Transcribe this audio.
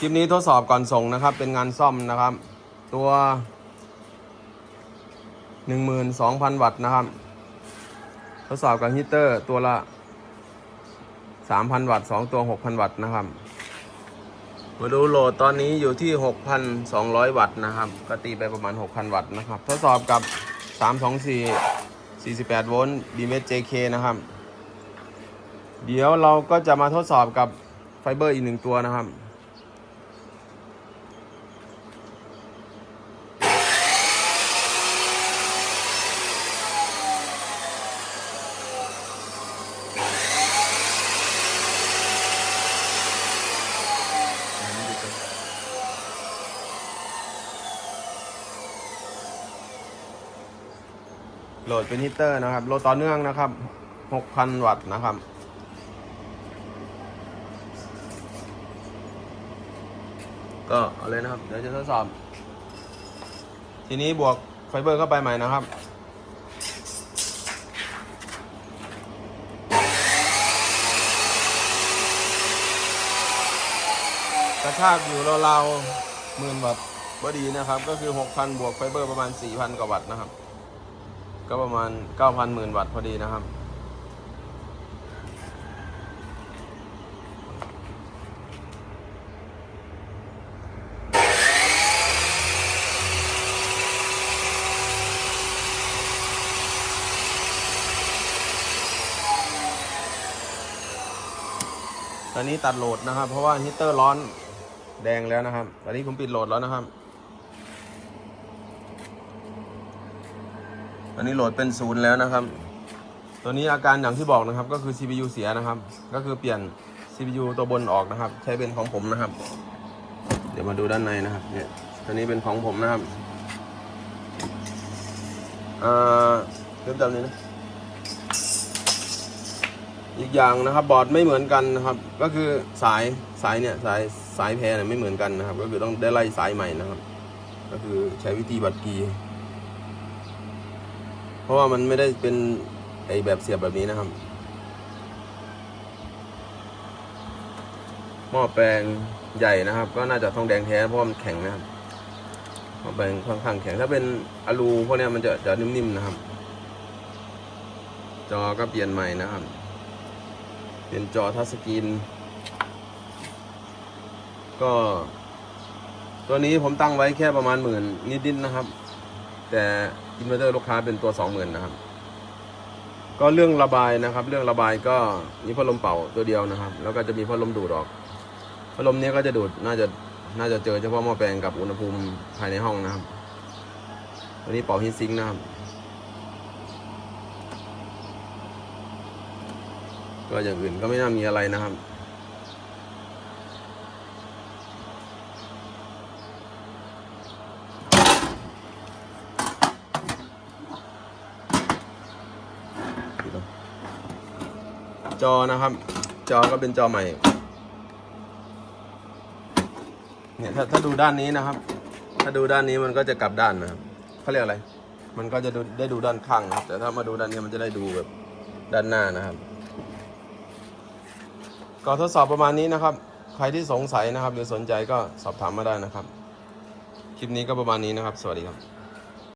คลิปนี้ทดสอบก่อนส่งนะครับ เป็นงานซ่อมนะครับ ตัว 12,000 วัตต์นะครับ ทดสอบกับฮีเตอร์ตัวละ 3,000 วัตต์2ตัว 6,000 วัตต์นะครับ มาดูโหลดตอนนี้อยู่ที่ 6,200 วัตต์นะครับก็ตีไปประมาณ 6,000 วัตต์นะครับ ทดสอบกับ 324 48 โวลต์ b m s JK นะครับ เดี๋ยวเราก็จะมาทดสอบกับไฟเบอร์อีกหนึ่งตัวนะครับ โหลดเป็นฮีตเตอร์นะครับ โหลดต่อเนื่องนะครับ 6,000 วัตต์นะครับ ก็เอาเลยนะครับ เดี๋ยวจะทดสอบ ทีนี้บวกไฟเบอร์เข้าไปใหม่นะครับกระชากอยู่ราวๆหมื่นวัตต์พอดีนะครับ ก็คือ 6,000 บวกไฟเบอร์ประมาณ 4,000 กว่าวัตต์นะครับ ก็ประมาณ 9,000หมื่นวัตต์พอดีนะครับ ตอนนี้ตัดโหลดนะครับ เพราะว่าฮีตเตอร์ร้อนแดงแล้วนะครับ ตอนนี้ผมปิดโหลดแล้วนะครับ อนนี้โหลดเป็นศูนย์แล้วนะครับ ตัวนี้อาการอย่างที่บอกนะครับ ก็คือ CPU เสียนะครับ ก็คือเปลี่ยน CPU ตัวบนออกนะครับ ใช้เป็นของผมนะครับ เดี๋ยวมาดูด้านในนะครับ เนี่ยตัวนี้เป็นของผมนะครับเอ่อเริ่มจากนี้นะอีกอย่างนะครับบอร์ดไม่เหมือนกันนะครับ ก็คือสายสายเนี่ยสายสายแพรเนี่ยไม่เหมือนกันนะครับ ก็คือต้องได้ไล่สายใหม่นะครับ ก็คือใช้วิธีบัดกี เพราะว่ามันไม่ได้เป็นไอแบบเสียบแบบนี้นะครับ หม้อแปลงใหญ่นะครับ ก็น่าจะทองแดงแท้เพราะมันแข็งนะครับหม้อแปลงค่อนข้างแข็งถ้าเป็นอะลูพวกนี้มันจะจะนิ่มๆนะครับ จอก็เปลี่ยนใหม่นะครับ เป็นจอทัชสกรีนก็ ตัวนี้ผมตั้งไว้แค่ประมาณหมื่นนิดๆนะครับ แต่ อินเวอร์เตอร์ลูกค้าเป็นตัวสองหมื่นนะครับ ก็เรื่องระบายนะครับ เรื่องระบายก็มีพัดลมเป่าตัวเดียวนะครับ แล้วก็จะมีพัดลมดูดออกพัดลมนี้ก็จะดูดน่าจะน่าจะเจอเฉพาะหม้อแปลงกับอุณหภูมิภายในห้องนะครับตัวนี้เป่าฮีทซิงค์นะครับก็อย่างอื่นก็ไม่น่ามีอะไรนะครับ จอนะครับ จอก็เป็นจอใหม่ เนี่ยถ้าถ้าดูด้านนี้นะครับ ถ้าดูด้านนี้มันก็จะกลับด้านนะครับเขาเรียกอะไร มันก็จะดูได้ดูด้านข้างนะครับ แต่ถ้ามาดูด้านนี้มันจะได้ดูแบบด้านหน้านะครับ ก็ทดสอบประมาณนี้นะครับ ใครที่สงสัยนะครับ หรือสนใจก็สอบถามมาได้นะครับ คลิปนี้ก็ประมาณนี้นะครับ สวัสดีครับ